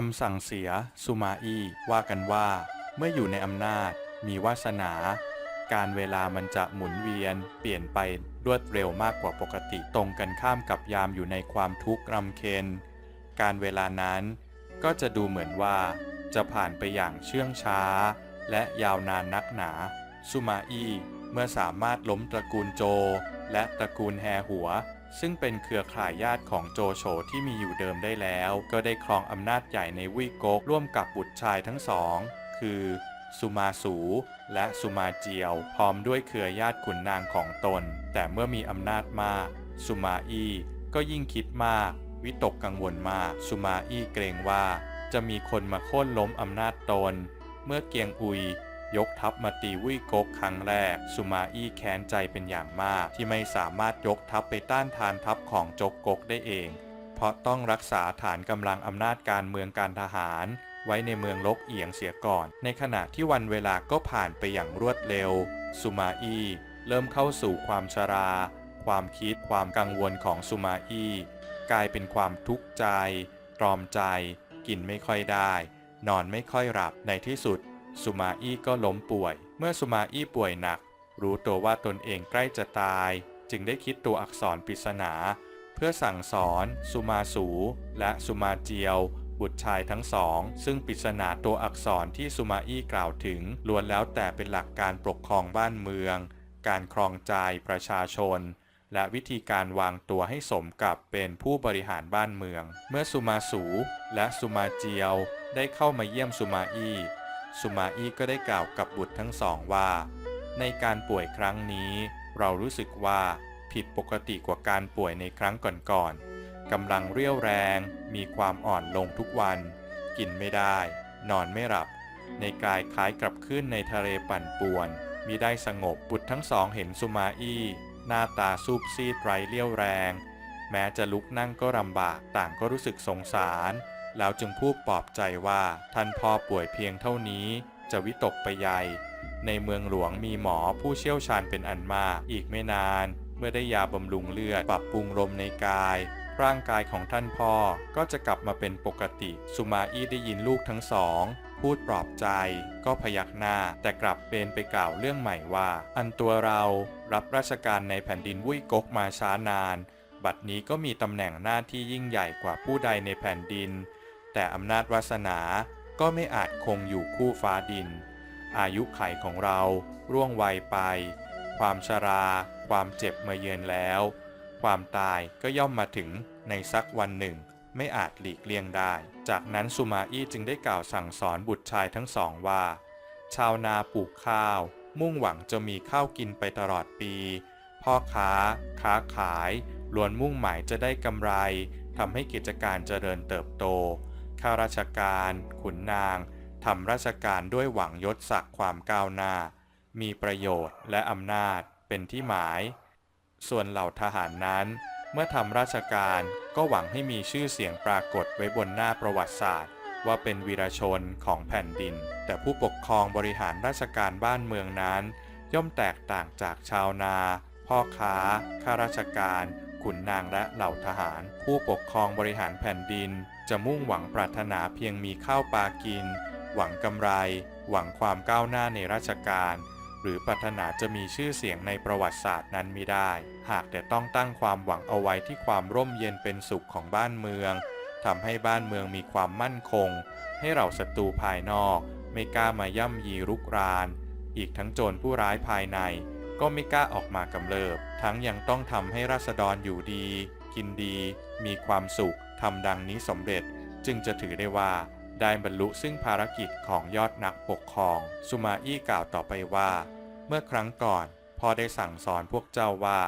คำสั่งเสียสุมาอี้ว่ากันว่า เมื่ออยู่ในอำนาจ มีวาสนา การเวลามันจะหมุนเวียน เปลี่ยนไปรวดเร็วมากกว่าปกติตรงกันข้ามกับยามอยู่ในความทุกข์รำเค็ญการเวลานั้น ก็จะดูเหมือนว่า จะผ่านไปอย่างเชื่องช้า และยาวนานนักหนาสุมาอี้เมื่อสามารถล้มตระกูลโจ และตระกูลแฮหัว ซึ่งเป็นเครือข่ายญาติของโจโฉที่มีอยู่เดิมได้แล้ว ก็ได้ครองอำนาจใหญ่ในวุยก๊กร่วมกับบุตรชายทั้งสอง คือสุมาสูและสุมาเจียว พร้อมด้วยเครือญาติขุนนางของตน แต่เมื่อมีอำนาจมาก สุมาอี้ก็ยิ่งคิดมาก วิตกกังวลมาก สุมาอี้เกรงว่า จะมีคนมาโค่นล้มอำนาจตน เมื่อเกียงอุย ยกทัพมาตีวุ้ยกกครั้งแรก สุมาอี้แค้นใจเป็นอย่างมาก ที่ไม่สามารถยกทัพไปต้านทานทัพของจกกกได้เอง เพราะต้องรักษาฐานกำลังอำนาจการเมืองการทหาร ไว้ในเมืองลกเอียงเสียก่อน ในขณะที่วันเวลาก็ผ่านไปอย่างรวดเร็ว สุมาอี้เริ่มเข้าสู่ความชรา ความคิดความกังวลของสุมาอี้กลายเป็นความทุกข์ใจ ตรอมใจ กินไม่ค่อยได้ นอนไม่ค่อยหลับ ในที่สุด สุมาอี้ก็ล้มป่วย เมื่อสุมาอี้ป่วยหนัก รู้ตัวว่าตนเองใกล้จะตาย จึงได้คิดตัวอักษรปริศนา เพื่อสั่งสอน สุมาสู และสุมาเจียว บุตรชายทั้งสอง ซึ่งปริศนาตัวอักษรที่สุมาอี้กล่าวถึงล้วนแล้วแต่เป็นหลักการปกครองบ้านเมือง การครองใจประชาชนและวิธีการวางตัวให้สมกับเป็นผู้บริหารบ้านเมือง เมื่อสุมาสูและสุมาเจียวได้เข้ามาเยี่ยมสุมาอี้ สุมาอี้ก็ได้กล่าวกับบุตรทั้งสองว่า ในการป่วยครั้งนี้ เรารู้สึกว่าผิดปกติกว่าการป่วยในครั้งก่อนๆกำลังเรี่ยวแรง มีความอ่อนลงทุกวัน กินไม่ได้ นอนไม่หลับ ในกายคล้ายกับขึ้นในทะเลปั่นป่วนมีได้สงบบุตรทั้งสองเห็นสุมาอี้ หน้าตาซูบซีดไร้เรี่ยวแรง แม้จะลุกนั่งก็ลำบากต่างก็รู้สึกสงสาร แล้วจึงพูดปลอบใจว่าท่านพ่อป่วยเพียงเท่านี้จะวิตกไปใหญ่ ในเมืองหลวงมีหมอผู้เชี่ยวชาญเป็นอันมาก อีกไม่นาน เมื่อได้ยาบำรุงเลือดปรับปรุงลมในกาย ร่างกายของท่านพ่อก็จะกลับมาเป็นปกติ สุมาอี้ได้ยินลูกทั้งสอง พูดปลอบใจ ก็พยักหน้า แต่กลับเบนไปกล่าวเรื่องใหม่ว่า อันตัวเรารับราชการในแผ่นดินวุ้ยกกมาช้านาน บัดนี้ก็มีตำแหน่งหน้าที่ยิ่งใหญ่กว่าผู้ใดในแผ่นดิน แต่อำนาจวาสนาก็ไม่อาจคงอยู่คู่ฟ้าดิน อายุไขของเราร่วงไวไป ความชรา ความเจ็บมาเยือนแล้ว ความตายก็ย่อมมาถึงในสักวันหนึ่ง ไม่อาจหลีกเลี่ยงได้ จากนั้นสุมาอี้จึงได้กล่าวสั่งสอนบุตรชายทั้งสองว่า ชาวนาปลูกข้าว มุ่งหวังจะมีข้าวกินไปตลอดปี พ่อค้า ค้าขายล้วนมุ่งหมายจะได้กำไรทำให้กิจการเจริญเติบโต ข้าราชการ ขุนนางทำราชการด้วยหวังยศศักดิ์ความก้าวหน้า มีประโยชน์และอำนาจเป็นที่หมาย ส่วนเหล่าทหารนั้น เมื่อทำราชการก็หวังให้มีชื่อเสียงปรากฏไว้บนหน้าประวัติศาสตร์ ว่าเป็นวีรชนของแผ่นดิน แต่ผู้ปกครองบริหารราชการบ้านเมืองนั้น ย่อมแตกต่างจากชาวนา พ่อค้าข้าราชการ ขุนนางและเหล่าทหาร ผู้ปกครองบริหารแผ่นดิน จะมุ่งหวังปรารถนาเพียงมีข้าวปลากิน หวังกำไร หวังความก้าวหน้าในราชการ หรือปรารถนาจะมีชื่อเสียงในประวัติศาสตร์นั้นไมิได้ หากแต่ต้องตั้งความหวังเอาไว้ที่ความร่มเย็นเป็นสุขของบ้านเมืองทำให้บ้านเมืองมีความมั่นคง ให้เราศัตรูภายนอก ไม่กล้ามาย่ำยีรุกราน อีกทั้งโจรผู้ร้ายภายใน ก็ไม่กล้าออกมากำเริบ ทั้งยังต้องทำให้ราษฎรอยู่ดี กินดี มีความสุข ทำดังนี้สำเร็จจึงจะถือได้ว่า ได้บรรลุซึ่งภารกิจของยอดนักปกครอง สุมาอี้กล่าวต่อไปว่า เมื่อครั้งก่อนพ่อได้สั่งสอนพวกเจ้าว่า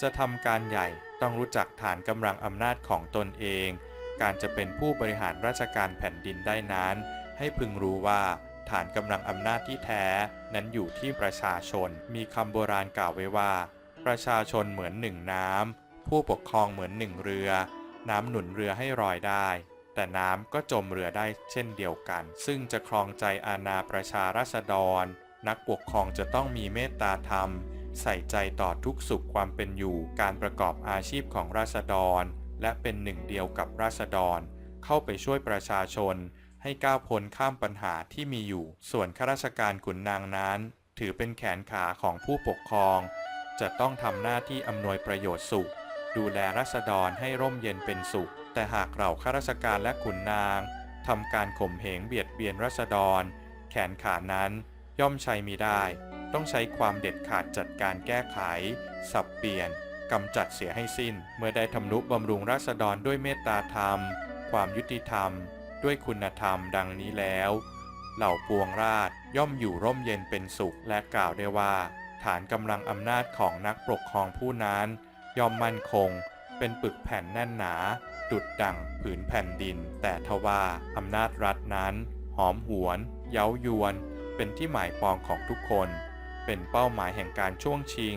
จะทำการใหญ่ต้องรู้จักฐานกำลังอำนาจของตนเอง การจะเป็นผู้บริหารราชการแผ่นดินได้นั้น ให้พึงรู้ว่าฐานกำลังอำนาจที่แท้นั้นอยู่ที่ประชาชน มีคำโบราณกล่าวไว้ว่า ประชาชนเหมือนหนึ่งน้ำผู้ปกครองเหมือนหนึ่งเรือ น้ำหนุนเรือให้ลอยได้ แต่น้ำก็จมเรือได้เช่นเดียวกัน ซึ่งจะครองใจอาณาประชาราษฎร นักปกครองจะต้องมีเมตตาธรรม ใส่ใจต่อทุกสุขความเป็นอยู่ การประกอบอาชีพของราษฎร และเป็นหนึ่งเดียวกับราษฎร เข้าไปช่วยประชาชน ให้ก้าวพ้นข้ามปัญหาที่มีอยู่ ส่วนข้าราชการขุนนางนั้น ถือเป็นแขนขาของผู้ปกครอง จะต้องทำหน้าที่อำนวยประโยชน์สุข ดูแลรัษฎรให้ร่มเย็นเป็นสุข แต่หากเราข้าราชการและขุนนางทำการข่มเหงเบียดเบียนรัษฎร แขนขานั้นย่อมใช้มิได้ ต้องใช้ความเด็ดขาดจัดการแก้ไข สับเปลี่ยนกำจัดเสียให้สิ้น เมื่อได้ทำนุบำรุงราษฎรด้วยเมตตาธรรม ความยุติธรรม ด้วยคุณธรรมดังนี้แล้ว เหล่าปวงราชย่อมอยู่ร่มเย็นเป็นสุขและกล่าวได้ว่า ฐานกำลังอำนาจของนักปกครองผู้นั้น ย่อมมั่นคง เป็นปึกแผ่นแน่นหนา ดุดดั่งผืนแผ่นดิน แต่ทว่าอำนาจรัฐนั้น หอมหวน เย้ายวน เป็นที่หมายปองของทุกคน เป็นเป้าหมายแห่งการช่วงชิง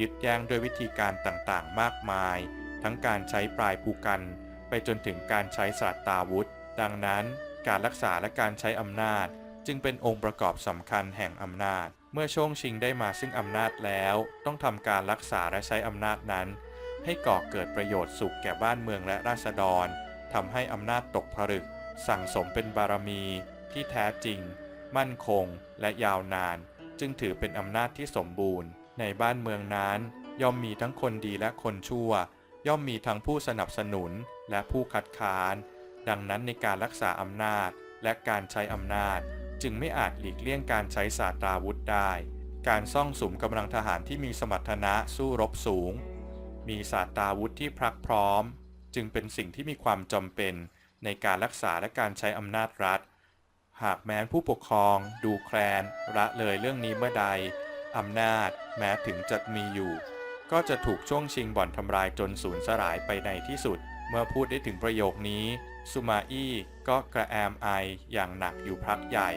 ยึดแย่งด้วยวิธีการต่างๆ มากมาย ทั้งการใช้ปลายภูกัน ไปจนถึงการใช้ศาสตราวุธ ดังนั้นการรักษาและการใช้อำนาจ จึงเป็นองค์ประกอบสำคัญแห่งอำนาจ เมื่อช่วงชิงได้มาซึ่งอำนาจแล้ว ต้องทำการรักษาและใช้อำนาจนั้น ให้ก่อเกิดประโยชน์สุขแก่บ้านเมืองและราษฎรทำให้อำนาจตกผลึก สั่งสมเป็นบารมี ที่แท้จริง มั่นคง และยาวนาน จึงถือเป็นอำนาจที่สมบูรณ์ ในบ้านเมืองนั้น ย่อมมีทั้งคนดีและคนชั่ว ย่อมมีทั้งผู้สนับสนุนและผู้คัดค้าน ดังนั้นในการรักษาอำนาจและการใช้อำนาจ จึงไม่อาจหลีกเลี่ยงการใช้ศาสตราวุธได้ การซ่องสุมกำลังทหารที่มีสมรรถนะสู้รบสูง มีศาสตราวุธที่พรักพร้อม จึงเป็นสิ่งที่มีความจำเป็นในการรักษาและการใช้อำนาจรัฐ หากแม้นผู้ปกครอง ดูแคลนละเลยเรื่องนี้เมื่อใดอำนาจ แม้ถึงจะมีอยู่ ก็จะถูกช่วงชิงบ่อนทำลายจนสูญสลายไปในที่สุด เมื่อพูดได้ถึงประโยคนี้ สุมาอี้ก็กระแอมไออย่างหนักอยู่พักใหญ่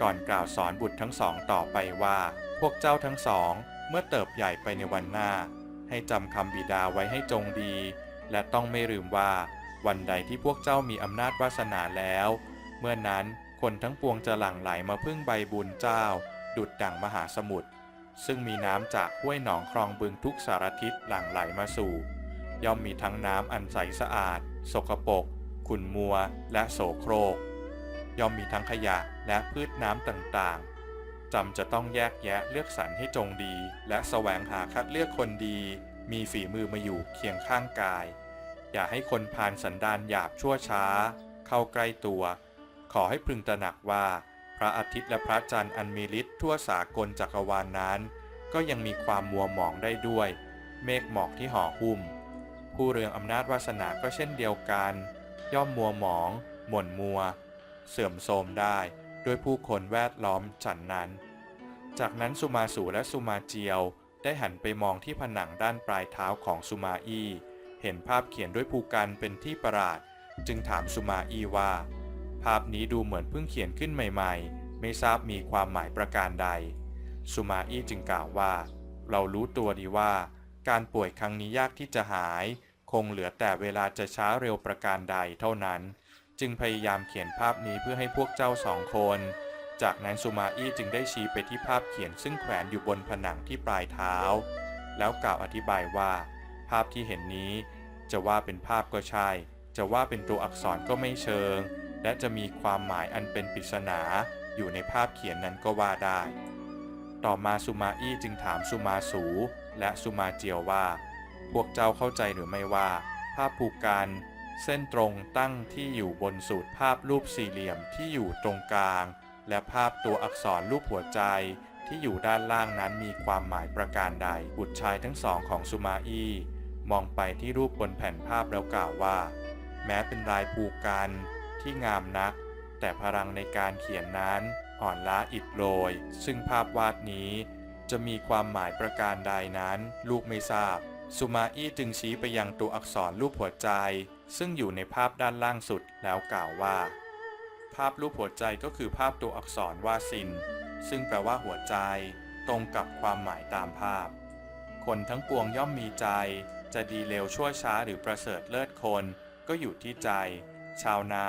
ก่อนกล่าวสอนบุตรทั้งสองต่อไปว่า พวกเจ้าทั้งสองเมื่อเติบใหญ่ไปในวันหน้า ให้จำคำบิดาไว้ให้จงดี และต้องไม่ลืมว่าวันใดที่พวกเจ้ามีอำนาจวาสนาแล้ว เมื่อนั้นคนทั้งปวงจะหลั่งไหลมาพึ่งใบบุญเจ้า ดุดดั่งมหาสมุทรซึ่งมีน้ำจากห้วยหนองคลองบึงทุกสารทิศหลั่งไหลมาสู่ ย่อมมีทั้งน้ำอันใสสะอาด สกปรก ขุ่นมัวและโสโครก ย่อมมีทั้งขยะและพืชน้ำต่างๆจำจะต้องแยกแยะเลือกสรรให้จงดี และแสวงหาคัดเลือกคนดี มีฝีมือมาอยู่เคียงข้างกาย อย่าให้คนพาลสันดานหยาบชั่วช้า เข้าใกล้ตัว ขอให้พึงตระหนักว่า พระอาทิตย์และพระจันทร์อันมีฤทธิ์ทั่วสากลจักรวาลนนั้น ก็ยังมีความมัวหมองได้ด้วย เมฆหมอกที่ห่อหุ้ม ผู้เรืองอำนาจวาสนาก็เช่นเดียวกัน ย่อมมัวหมอง หม่นมัว เสื่อมโทรมได้ด้วยผู้คนแวดล้อมฉันนั้น จากนั้นสุมาสูและสุมาเจียว ได้หันไปมองที่ผนังด้านปลายเท้าของสุมาอี้เห็นภาพเขียนด้วยภูกันเป็นที่ประหลาด จึงถามสุมาอี้ว่า ภาพนี้ดูเหมือนเพิ่งเขียนขึ้นใหม่ๆ ไม่ทราบมีความหมายประการใด สุมาอี้จึงกล่าวว่า เรารู้ตัวดีว่า การป่วยครั้งนี้ยากที่จะหาย คงเหลือแต่เวลาจะช้าเร็วประการใดเท่านั้น จึงพยายามเขียนภาพนี้เพื่อให้พวกเจ้าสองคน จากนั้นสุมาอี้จึงได้ชี้ไปที่ภาพเขียนซึ่งแขวนอยู่บนผนังที่ปลายเท้า แล้วกล่าวอธิบายว่า ภาพที่เห็นนี้ จะว่าเป็นภาพก็ใช่ จะว่าเป็นตัวอักษรก็ไม่เชิง และจะมีความหมายอันเป็นปริศนาอยู่ในภาพเขียนนั้นก็ว่าได้ ต่อมาสุมาอี้จึงถามสุมาสูและสุมาเจียวว่า พวกเจ้าเข้าใจหรือไม่ว่า ภาพผูกกันเส้นตรงตั้งที่อยู่บนสูตรภาพรูปสี่เหลี่ยมที่อยู่ตรงกลาง และภาพตัวอักษรรูปหัวใจที่อยู่ด้านล่างนั้นมีความหมายประการใด บุตรชายทั้งสองของสุมาอี้มองไปที่รูปบนแผ่นภาพแล้วกล่าวว่า แม้เป็นลายผูกกันที่งามนัก แต่พลังในการเขียนนั้นอ่อนล้าอิดโรย ซึ่งภาพวาดนี้จะมีความหมายประการใดนั้น ลูกไม่ทราบ สุมาอี้จึงชี้ไปยังตัวอักษรรูปหัวใจ ซึ่งอยู่ในภาพด้านล่างสุดแล้วกล่าวว่า ภาพรูปหัวใจก็คือภาพตัวอักษรว่าสิน ซึ่งแปลว่าหัวใจ ตรงกับความหมายตามภาพ คนทั้งปวงย่อมมีใจ จะดีเลวชั่วช้าหรือประเสริฐเลิศคน ก็อยู่ที่ใจ ชาวนา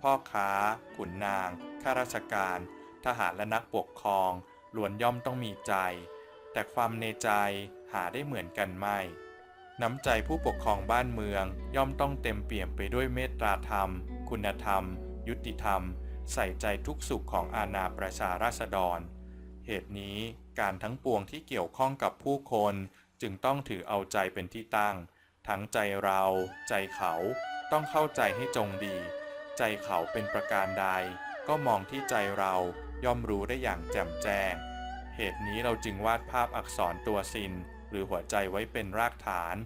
พ่อค้า ขุนนางข้าราชการ ทหารและนักปกครองล้วนย่อมต้องมีใจ แต่ความในใจ หาได้เหมือนกันไม่ น้ำใจผู้ปกครองบ้านเมืองย่อมต้องเต็มเปี่ยมไปด้วยเมตตาธรรม คุณธรรม ยุติธรรม ใส่ใจทุกสุขของอาณาประชาราษฎร เหตุนี้การทั้งปวงที่เกี่ยวข้องกับผู้คนจึงต้องถือเอาใจเป็นที่ตั้ง ทั้งใจเรา ใจเขาต้องเข้าใจให้จงดี ใจเขาเป็นประการใด ก็มองที่ใจเราย่อมรู้ได้อย่างแจ่มแจ้ง เหตุนี้เราจึงวาดภาพอักษรตัวซิน หรือหัวใจไว้เป็นรากฐาน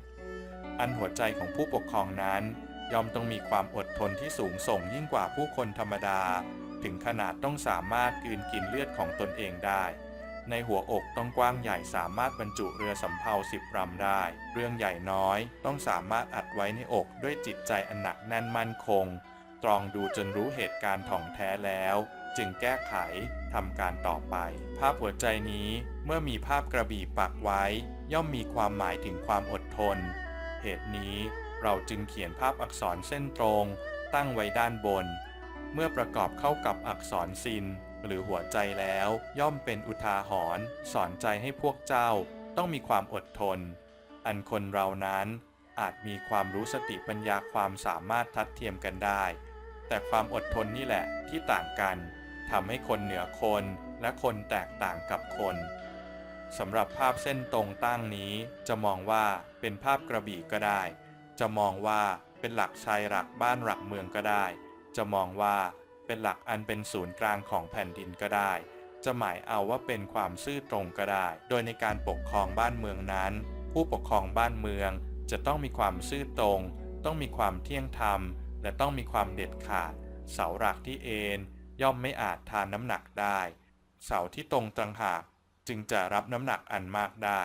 อันหัวใจของผู้ปกครองนั้น ย่อมต้องมีความอดทนที่สูงส่งยิ่งกว่าผู้คนธรรมดา ถึงขนาดต้องสามารถกลืนกินเลือดของตนเองได้ ในหัวอกต้องกว้างใหญ่สามารถบรรจุเรือสำเภาสิบลำได้ เรื่องใหญ่น้อยต้องสามารถอัดไว้ในอกด้วยจิตใจอันหนักแน่นมั่นคง ตรองดูจนรู้เหตุการณ์ถ่องแท้แล้วจึงแก้ไขทำการต่อไป ภาพหัวใจนี้เมื่อมีภาพกระบี่ปักไว้ ย่อมมีความหมายถึงความอดทน เหตุนี้เราจึงเขียนภาพอักษรเส้นตรง ตั้งไว้ด้านบน เมื่อประกอบเข้ากับอักษรซิน หรือหัวใจแล้ว ย่อมเป็นอุทาหรณ์สอนใจให้พวกเจ้าต้องมีความอดทน อันคนเรานั้นอาจมีความรู้สติปัญญาความสามารถทัดเทียมกันได้ แต่ความอดทนนี่แหละที่ต่างกันทำให้คนเหนือคนและคนแตกต่างกับคน สำหรับภาพเส้นตรงตั้งนี้ จะมองว่าเป็นภาพกระบี่ก็ได้ จะมองว่าเป็นหลักชายหลักบ้านหลักเมืองก็ได้ จะมองว่าเป็นหลักอันเป็นศูนย์กลางของแผ่นดินก็ได้ จะหมายเอาว่าเป็นความซื่อตรงก็ได้ โดยในการปกครองบ้านเมืองนั้น ผู้ปกครองบ้านเมืองจะต้องมีความซื่อตรง ต้องมีความเที่ยงธรรม และต้องมีความเด็ดขาด เสาหลักที่เอนย่อมไม่อาจทานน้ำหนักได้ เสาที่ตรงต่างหาก จึงจะรับน้ำหนักอันมากได้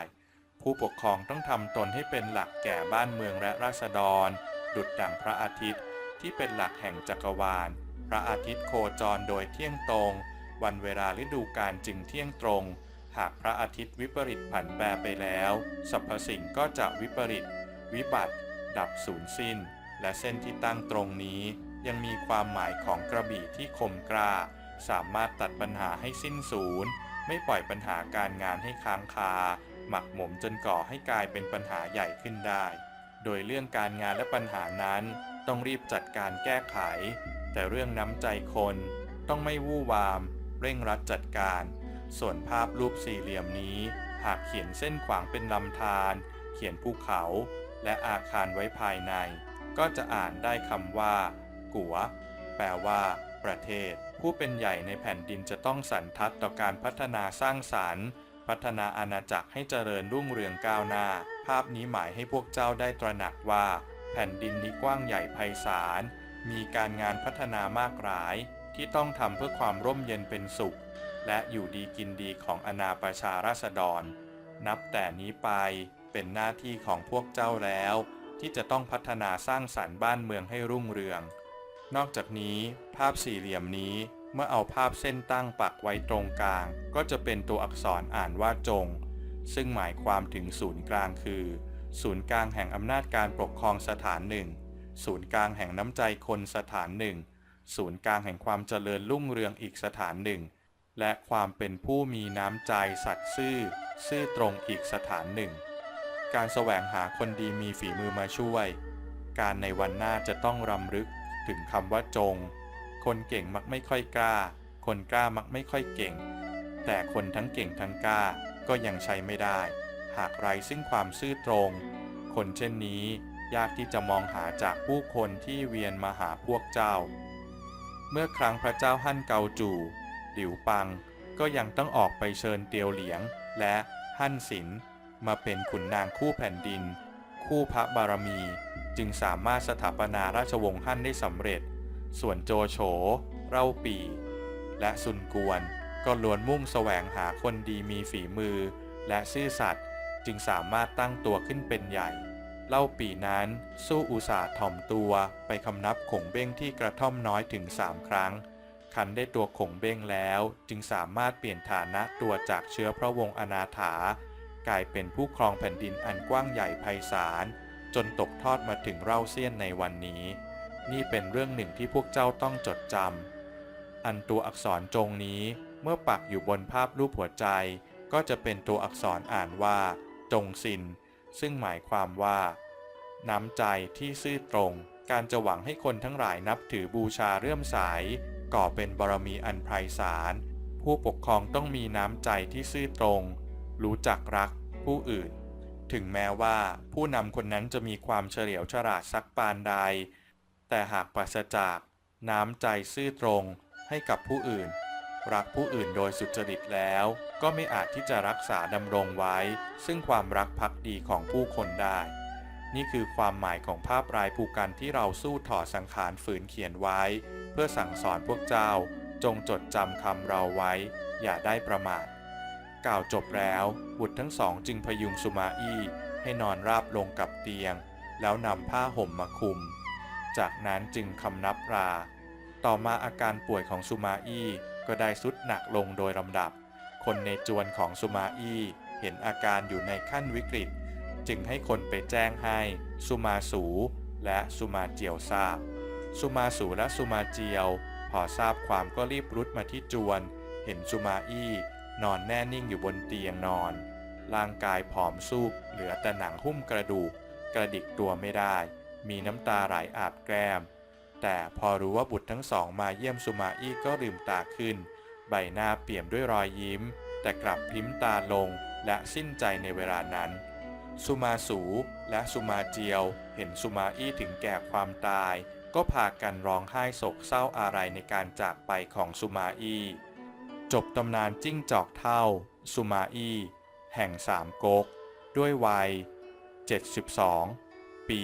ผู้ปกครองต้องทำตนให้เป็นหลักแก่บ้านเมืองและราษฎร ดุจดั่งพระอาทิตย์ที่เป็นหลักแห่งจักรวาล พระอาทิตย์โคจรโดยเที่ยงตรง วันเวลาฤดูกาลจึงเที่ยงตรง หากพระอาทิตย์วิปริตผันแปรไปแล้ว สรรพสิ่งก็จะวิปริต วิบัติ ดับสูญสิ้น และเส้นที่ตั้งตรงนี้ยังมีความหมายของกระบี่ที่คมกล้า สามารถตัดปัญหาให้สิ้นสูญ ไม่ปล่อยปัญหาการงานให้ค้างคา หมักหมมจนก่อให้กลายเป็นปัญหาใหญ่ขึ้นได้ โดยเรื่องการงานและปัญหานั้นต้องรีบจัดการแก้ไข แต่เรื่องน้ำใจคนต้องไม่วู่วาม เร่งรัดจัดการ ส่วนภาพรูปสี่เหลี่ยมนี้ หากเขียนเส้นขวางเป็นลำธาร เขียนภูเขา และอาคารไว้ภายใน ก็จะอ่านได้คำว่า กัว แปลว่า ประเทศ ผู้เป็นใหญ่ในแผ่นดินจะต้องสันทัดต่อการพัฒนาสร้างสารรค์ พัฒนาอาณาจักรให้เจริญรุ่งเรืองก้าวหน้า ภาพนี้หมายให้พวกเจ้าได้ตระหนักว่า แผ่นดินนี้กว้างใหญ่ไพศาล มีการงานพัฒนามากหลาย ที่ต้องทำเพื่อความร่มเย็นเป็นสุข และอยู่ดีกินดีของอาณาประชาราษฎร นับแต่นี้ไปเป็นหน้าที่ของพวกเจ้าแล้ว ที่จะต้องพัฒนาสร้างสรรค์บ้านเมืองให้รุ่งเรือง นอกจากนี้ภาพสี่เหลี่ยมนี้เมื่อเอาภาพเส้นตั้งปักไว้ตรงกลาง ก็จะเป็นตัวอักษรอ่านว่าจง ซึ่งหมายความถึงศูนย์กลางคือ ศูนย์กลางแห่งอำนาจการปกครองสถานหนึ่ง ศูนย์กลางแห่งน้ำใจคนสถานหนึ่ง ศูนย์กลางแห่งความเจริญรุ่งเรืองอีกสถานหนึ่ง และความเป็นผู้มีน้ำใจสัตย์ซื่อ ซื่อตรงอีกสถานหนึ่ง การแสวงหาคนดีมีฝีมือมาช่วย การในวันหน้าจะต้องรำลึก ถึงคำว่าจง คนเก่งมักไม่ค่อยกล้า คนกล้ามักไม่ค่อยเก่ง แต่คนทั้งเก่งทั้งกล้าก็ยังใช้ไม่ได้ หากไรซึ่งความซื่อตรง คนเช่นนี้ยากที่จะมองหาจากผู้คนที่เวียนมาหาพวกเจ้า เมื่อครั้งพระเจ้าฮั่นเกาจูหลิวปังก็ยังต้องออกไปเชิญเตียวเหลียง และฮั่นสินมาเป็นขุนนางคู่แผ่นดิน คู่พระบารมี จึงสามารถสถาปนาราชวงศ์ฮั่นได้สำเร็จ ส่วนโจโฉ เร่าปี และซุนกวนก็ล้วนมุ่งแสวงหาคนดีมีฝีมือ และซื่อสัตย์จึงสามารถตั้งตัวขึ้นเป็นใหญ่ เล่าปีนั้นสู้อุตสาห์ถ่อมตัวไปคำนับขงเบ้งที่กระท่อมน้อยถึงสามครั้ง คันได้ตัวขงเบ้งแล้วจึงสามารถเปลี่ยนฐานะตัวจากเชื้อพระวงศ์อนาถากลายเป็นผู้ครองแผ่นดินอันกว้างใหญ่ไพศาล จนตกทอดมาถึงเล่าเซียนในวันนี้ นี่เป็นเรื่องหนึ่งที่พวกเจ้าต้องจดจำอันตัวอักษรจงนี้เมื่อปักอยู่บนภาพรูปหัวใจ ก็จะเป็นตัวอักษรอ่านว่า จงซิน ซึ่งหมายความว่า น้ำใจที่ซื่อตรง การจะหวังให้คนทั้งหลายนับถือบูชาเรื่อมใสก่อเป็นบารมีอันไพศาลผู้ปกครองต้องมีน้ำใจที่ซื่อตรง รู้จักรักผู้อื่น ถึงแม้ว่าผู้นำคนนั้นจะมีความเฉลียวฉลาดสักปานใด แต่หากปราศจากน้ำใจซื่อตรงให้กับผู้อื่น รักผู้อื่นโดยสุจริตแล้ว ก็ไม่อาจที่จะรักษาดำรงไว้ ซึ่งความรักภักดีของผู้คนได้ นี่คือความหมายของภาพรายภูกันที่เราสู้ถอดสังขารฝืนเขียนไว้ เพื่อสั่งสอนพวกเจ้า จงจดจำคำเราไว้ อย่าได้ประมาท กล่าวจบแล้ว บุตรทั้งสองจึงพยุงสุมาอี้ให้นอนราบลงกับเตียง แล้วนำผ้าห่มมาคลุม จากนั้นจึงคำนับราต่อมาอาการป่วยของสุมาอี้ก็ได้สุดหนักลงโดยลำดับ คนในจวนของสุมาอี้เห็นอาการอยู่ในขั้นวิกฤต จึงให้คนไปแจ้งให้สุมาสูและสุมาเจียวทราบ สุมาสูและสุมาเจียว พอทราบความก็รีบรุดมาที่จวน เห็นสุมาอี้ นอนแน่นิ่งอยู่บนเตียงนอน ร่างกายผอมซูบเหลือแต่หนังหุ้มกระดูก กระดิกตัวไม่ได้ มีน้ำตาไหลอาบแก้ม แต่พอรู้ว่าบุตรทั้งสองมาเยี่ยมสุมาอี้ก็ลืมตาขึ้น ใบหน้าเปี่ยมด้วยรอยยิ้ม แต่กลับพริ้มตาลงและสิ้นใจในเวลานั้นสุมาสูและสุมาเจียว เห็นสุมาอี้ถึงแก่ความตาย ก็พากันร้องไห้โศกเศร้าอาลัยในการจากไปของสุมาอี้ จบตำนานจิ้งจอกเท่า สุมาอี้ แห่งสามก๊ก ด้วยวัย 72 ปี